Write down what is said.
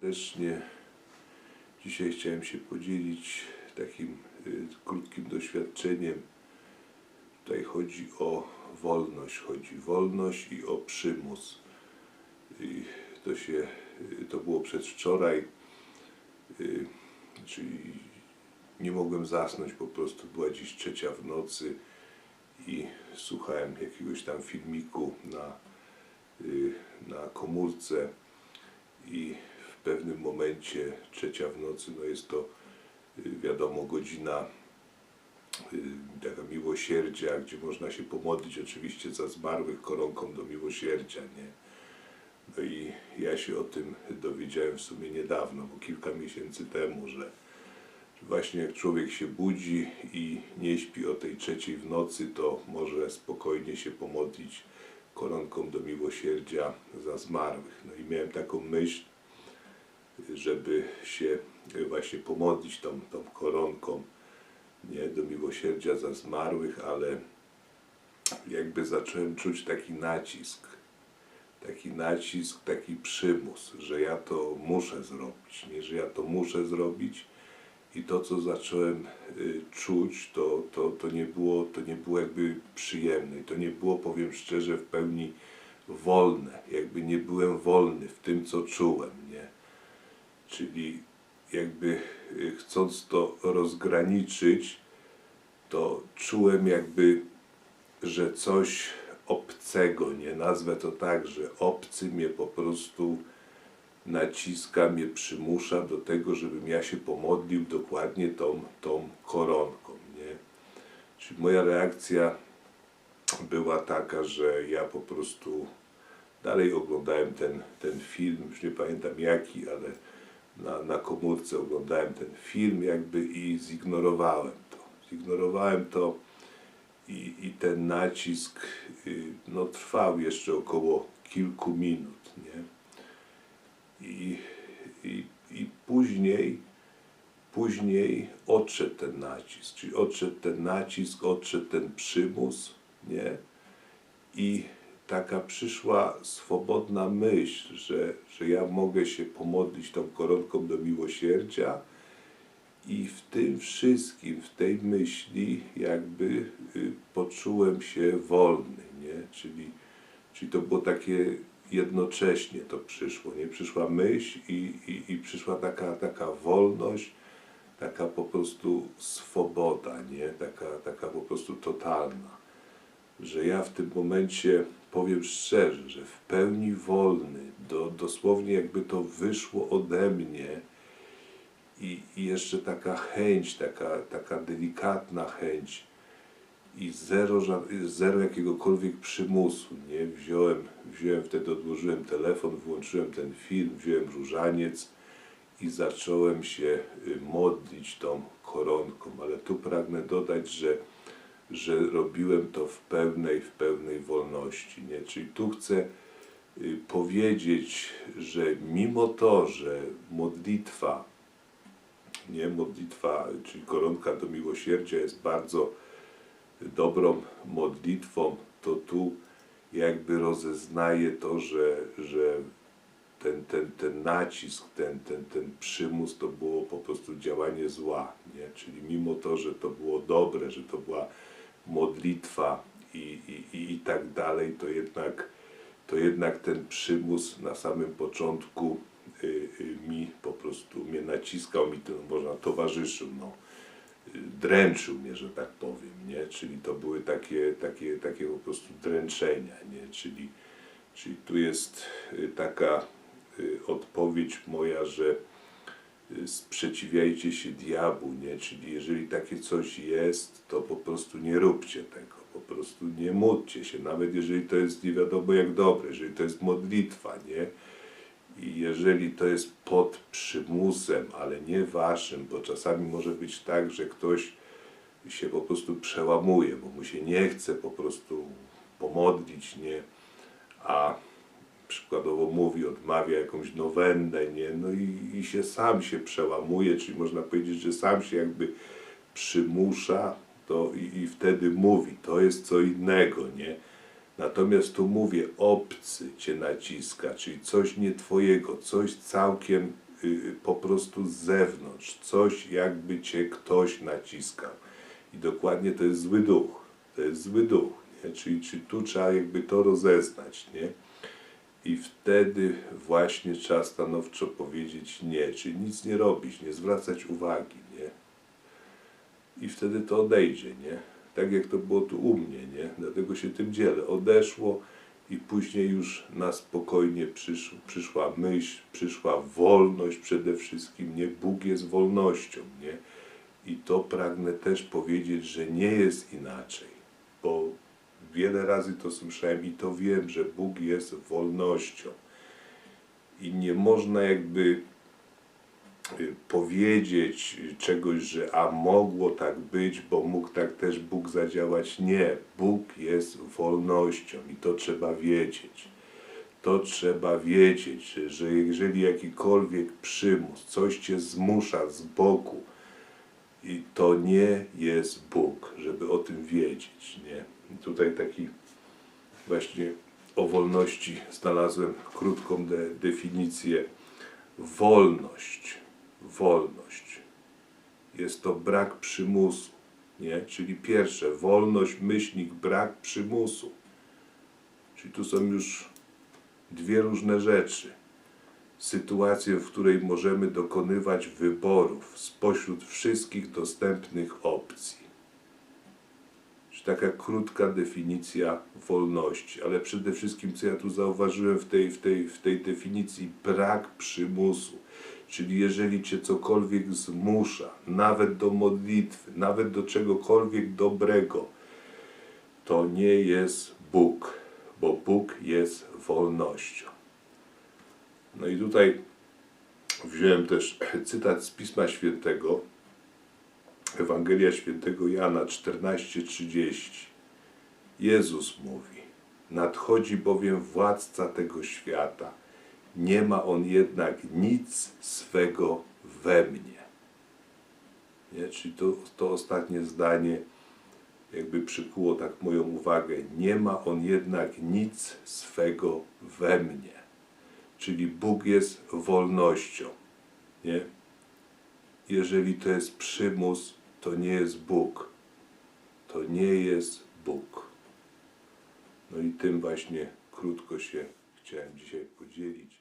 Serdecznie dzisiaj chciałem się podzielić takim y, krótkim doświadczeniem. Tutaj chodzi o wolność, chodzi wolność i o przymus. I to się, y, to było przedwczoraj, y, czyli nie mogłem zasnąć, po prostu była dziś trzecia w nocy i słuchałem jakiegoś tam filmiku na, na komórce pewnym momencie, trzecia w nocy, no jest to y, wiadomo godzina y, taka miłosierdzia, gdzie można się pomodlić oczywiście za zmarłych koronką do miłosierdzia, nie? No i ja się o tym dowiedziałem w sumie niedawno, bo kilka miesięcy temu, że właśnie jak człowiek się budzi i nie śpi o tej trzeciej w nocy, to może spokojnie się pomodlić koronką do miłosierdzia za zmarłych. No i miałem taką myśl, żeby się właśnie pomodlić tą, tą koronką nie do miłosierdzia za zmarłych, ale jakby zacząłem czuć taki nacisk, taki nacisk, taki przymus, że ja to muszę zrobić, nie, że ja to muszę zrobić i to, co zacząłem y, czuć, to, to, to, nie było, to nie było jakby przyjemne. I to nie było, powiem szczerze, w pełni wolne. Jakby nie byłem wolny w tym, co czułem? Czyli jakby y, chcąc to rozgraniczyć, to czułem jakby, że coś obcego, nie nazwę to tak, że obcy mnie po prostu naciska, mnie przymusza do tego, żebym ja się pomodlił dokładnie tą, tą koronką, nie? Czyli moja reakcja była taka, że ja po prostu dalej oglądałem ten, ten film, już nie pamiętam jaki, ale na, na komórce oglądałem ten film jakby i zignorowałem to. Zignorowałem to i, i ten nacisk y, no, trwał jeszcze około kilku minut, nie? I, i, i później, później odszedł ten nacisk, czyli odszedł ten nacisk, odszedł ten przymus, nie? I taka przyszła swobodna myśl, że, że ja mogę się pomodlić tą koronką do miłosierdzia i w tym wszystkim, w tej myśli jakby y, poczułem się wolny, nie? Czyli, czyli to było takie jednocześnie to przyszło, nie? Przyszła myśl i, i, i przyszła taka, taka wolność, taka po prostu swoboda, nie? Taka, taka po prostu totalna. Że ja w tym momencie, powiem szczerze, że w pełni wolny, do, dosłownie jakby to wyszło ode mnie i, i jeszcze taka chęć, taka, taka delikatna chęć i zero, zero jakiegokolwiek przymusu, nie? Wziąłem, wziąłem wtedy, odłożyłem telefon, włączyłem ten film, wziąłem różaniec i zacząłem się y, modlić tą koronką, ale tu pragnę dodać, że, że robiłem to w pełnej, w pełnej wolności, nie? Czyli tu chcę y, powiedzieć, że mimo to, że modlitwa, nie, modlitwa, czyli koronka do miłosierdzia jest bardzo dobrą modlitwą, to tu jakby rozeznaję to, że, że ten, ten, ten nacisk, ten, ten, ten przymus to było po prostu działanie zła, nie? Czyli mimo to, że to było dobre, że to była modlitwa i, i, i, tak dalej, to jednak, to jednak ten przymus na samym początku y, y, mi po prostu mnie naciskał, mi to można towarzyszył, no dręczył mnie, że tak powiem, nie? Czyli to były takie, takie, takie po prostu dręczenia, nie? Czyli, czyli tu jest y, taka odpowiedź moja, że sprzeciwiajcie się diabłu, nie? Czyli jeżeli takie coś jest, to po prostu nie róbcie tego, po prostu nie módlcie się, nawet jeżeli to jest nie wiadomo jak dobre, jeżeli to jest modlitwa, nie? I jeżeli to jest pod przymusem, ale nie waszym, bo czasami może być tak, że ktoś się po prostu przełamuje, bo mu się nie chce po prostu pomodlić, nie, a przykładowo mówi, odmawia jakąś nowennę, nie, no i, i się sam się przełamuje, czyli można powiedzieć, że sam się jakby przymusza, to i, i wtedy mówi, to jest co innego, nie, Natomiast tu mówię, obcy cię naciska, czyli coś nie twojego, coś całkiem y, po prostu z zewnątrz. Coś jakby cię ktoś naciskał. I dokładnie to jest zły duch. To jest zły duch. Nie? Czyli, czyli tu trzeba jakby to rozeznać. Nie? I wtedy właśnie trzeba stanowczo powiedzieć nie, czyli nic nie robić, nie zwracać uwagi, nie? I wtedy to odejdzie, nie? Tak jak to było tu u mnie, nie? Dlatego się tym dzielę. Odeszło i później już na spokojnie przysz, przyszła myśl, przyszła wolność przede wszystkim, nie? Bóg jest wolnością, nie? I to pragnę też powiedzieć, że nie jest inaczej, bo wiele razy to słyszałem i to wiem, że Bóg jest wolnością. I nie można jakby y, powiedzieć czegoś, że a mogło tak być, bo mógł tak też Bóg zadziałać. Nie, Bóg jest wolnością i to trzeba wiedzieć. To trzeba wiedzieć, że, że jeżeli jakikolwiek przymus, coś cię zmusza z boku, i to nie jest Bóg, żeby o tym wiedzieć, nie? Tutaj taki właśnie o wolności znalazłem krótką de definicję. Wolność, wolność. Jest to brak przymusu, nie? Czyli pierwsze, wolność, myślnik, brak przymusu. Czyli tu są już dwie różne rzeczy sytuację, w której możemy dokonywać wyborów spośród wszystkich dostępnych opcji. Czyli taka krótka definicja wolności, ale przede wszystkim, co ja tu zauważyłem w tej, w tej, w tej definicji, brak przymusu. Czyli jeżeli cię cokolwiek zmusza, nawet do modlitwy, nawet do czegokolwiek dobrego, to nie jest Bóg, bo Bóg jest wolnością. No i tutaj wziąłem też cytat z Pisma Świętego, Ewangelia Świętego Jana 14:30. Jezus mówi: Nadchodzi bowiem władca tego świata. Nie ma on jednak nic swego we mnie. Nie? Czyli to, to ostatnie zdanie jakby przykuło tak moją uwagę. Nie ma on jednak nic swego we mnie czyli Bóg jest wolnością. Nie? Jeżeli to jest przymus, to nie jest Bóg. To nie jest Bóg. No i tym właśnie krótko się chciałem dzisiaj podzielić.